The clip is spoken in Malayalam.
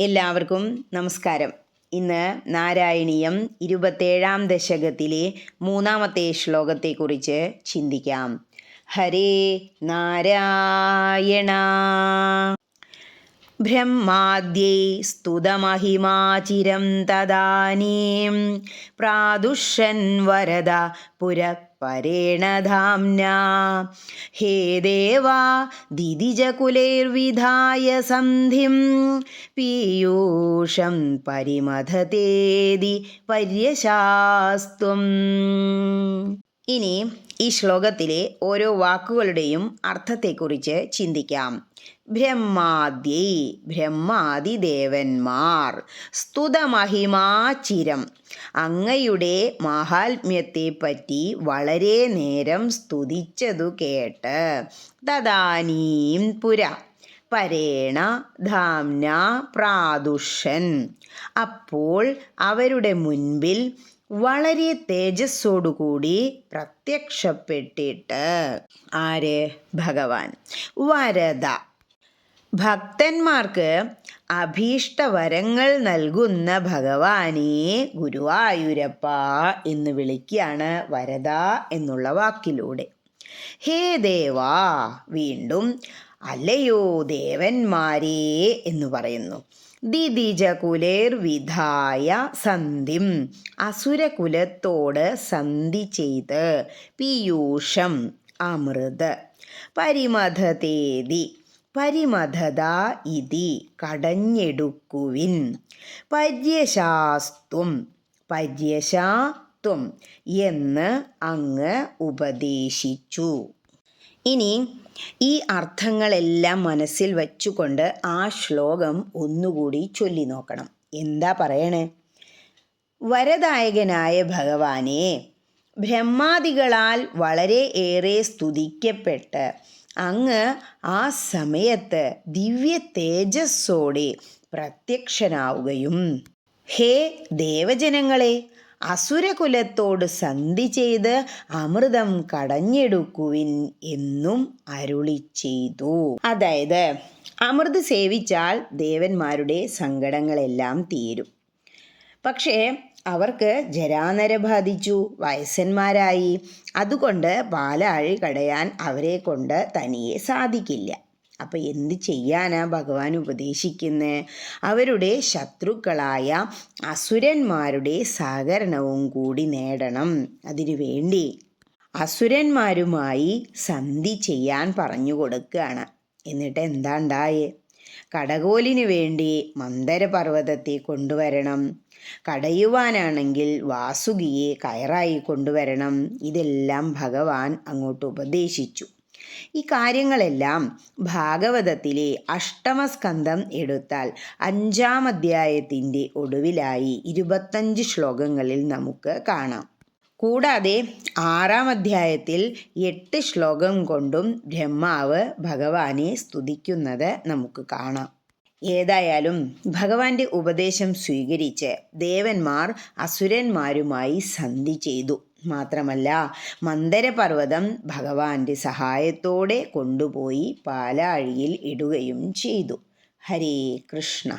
എല്ലാവർക്കും നമസ്കാരം. ഇന്ന് നാരായണീയം ഇരുപത്തേഴാം ദശകത്തിലെ മൂന്നാമത്തെ ശ്ലോകത്തെക്കുറിച്ച് ചിന്തിക്കാം. ഹരേ നാരായണ. ബ്രഹ്മാദ്യൈ സ്തുതമഹിമാചിരം തദാനീം. പ്രാദുഷൻ വരദ പുരപരേണ ധാംനാ ഹേ ദേവാ ദിദിജകുലൈർവിധായ സന്ധിം. പീയൂഷം പരിമഥതേതി പര്യശാസ്ത്വം ഇനി ഈ ശ്ലോകത്തിലെ ഓരോ വാക്കുകളുടെയും അർത്ഥത്തെക്കുറിച്ച് ചിന്തിക്കാം. ബ്രഹ്മാദ്യൈ ബ്രഹ്മാദിദേവന്മാർ. സ്തുതമഹിമാചിരം. അങ്ങയുടെ മാഹാത്മ്യത്തെപ്പറ്റി വളരെ നേരം സ്തുതിച്ചതു കേട്ട് തദാനീം പുര. പരേണ ധാംന പ്രാദുഷൻ അപ്പോൾ അവരുടെ മുൻപിൽ വളരെ തേജസ്സോടുകൂടി പ്രത്യക്ഷപ്പെട്ടിട്ട്. ആര്? ഭഗവാൻ. വരദ. ഭക്തന്മാർക്ക് അഭീഷ്ടവരങ്ങൾ നൽകുന്ന ഭഗവാനെ ഗുരുവായൂരപ്പ എന്ന് വിളിക്കുകയാണ് വരദ എന്നുള്ള വാക്കിലൂടെ. ഹേ ദേവാ വീണ്ടും അല്ലയോ ദേവന്മാരേ എന്ന് പറയുന്നു. ദിദിജകുലേർ വിധായ സന്ധിം അസുരകുലത്തോട് സന്ധി ചെയ്ത് പീയൂഷം അമൃത് പരിമഥതേതി പരിമഥത ഇതി കടഞ്ഞെടുക്കുവിൻ. പര്യശാസ്ത്വം പര്യശാത്വം എന്ന് അങ്ങ് ഉപദേശിച്ചു. ഇനി ഈ അർത്ഥങ്ങളെല്ലാം മനസ്സിൽ വച്ചുകൊണ്ട് ആ ശ്ലോകം ഒന്നുകൂടി ചൊല്ലി നോക്കണം എന്താ പറയണേ? വരദായകനായ ഭഗവാനെ ബ്രഹ്മാദികളാൽ വളരെ ഏറെ സ്തുതിക്കപ്പെട്ട് അങ്ങ് ആ സമയത്ത് ദിവ്യ തേജസ്സോടെ പ്രത്യക്ഷനാവുകയും. ഹേ ദേവജനങ്ങളെ അസുരകുലത്തോട് സന്ധി ചെയ്ത് അമൃതം കടഞ്ഞെടുക്കുവിൻ എന്നും അരുളി ചെയ്തു. അതായത് അമൃത് സേവിച്ചാൽ ദേവന്മാരുടെ സങ്കടങ്ങളെല്ലാം തീരും. പക്ഷേ അവർക്ക് ജരാനര ബാധിച്ചു വയസ്സന്മാരായി. അതുകൊണ്ട് പാലാഴി കടയാൻ അവരെ കൊണ്ട് തനിയെ സാധിക്കില്ല. അപ്പം എന്ത് ചെയ്യാനാ ഭഗവാൻ ഉപദേശിക്കുന്നത് അവരുടെ ശത്രുക്കളായ അസുരന്മാരുടെ സഹകരണവും കൂടി നേടണം. അതിനു വേണ്ടി അസുരന്മാരുമായി സന്ധി ചെയ്യാൻ പറഞ്ഞു കൊടുക്കുകയാണ്. എന്നിട്ട് എന്താ ഉണ്ടായേ? കടകോലിന് വേണ്ടി മന്ദരപർവതത്തെ കൊണ്ടുവരണം. കടയുവാനാണെങ്കിൽ വാസുകിയെ കയറായി കൊണ്ടുവരണം. ഇതെല്ലാം ഭഗവാൻ അങ്ങോട്ട് ഉപദേശിച്ചു. ഈ കാര്യങ്ങളെല്ലാം ഭാഗവതത്തിലെ അഷ്ടമസ്കന്ധം എടുത്താൽ അഞ്ചാം അധ്യായത്തിന്റെ ഒടുവിലായി ഇരുപത്തഞ്ച് ശ്ലോകങ്ങളിൽ നമുക്ക് കാണാം. കൂടാതെ ആറാം അധ്യായത്തിൽ എട്ട് ശ്ലോകം കൊണ്ടും ബ്രഹ്മാവ് ഭഗവാനെ സ്തുതിക്കുന്നത് നമുക്ക് കാണാം. ഏതായാലും ഭഗവാന്റെ ഉപദേശം സ്വീകരിച്ച് ദേവന്മാർ അസുരന്മാരുമായി സന്ധി ചെയ്തു. മാത്രമല്ല മന്ദരപർവതം ഭഗവാന്റെ സഹായത്തോടെ കൊണ്ടുപോയി പാലാഴിയിൽ ഇടുകയും ചെയ്തു. ഹരേ കൃഷ്ണ.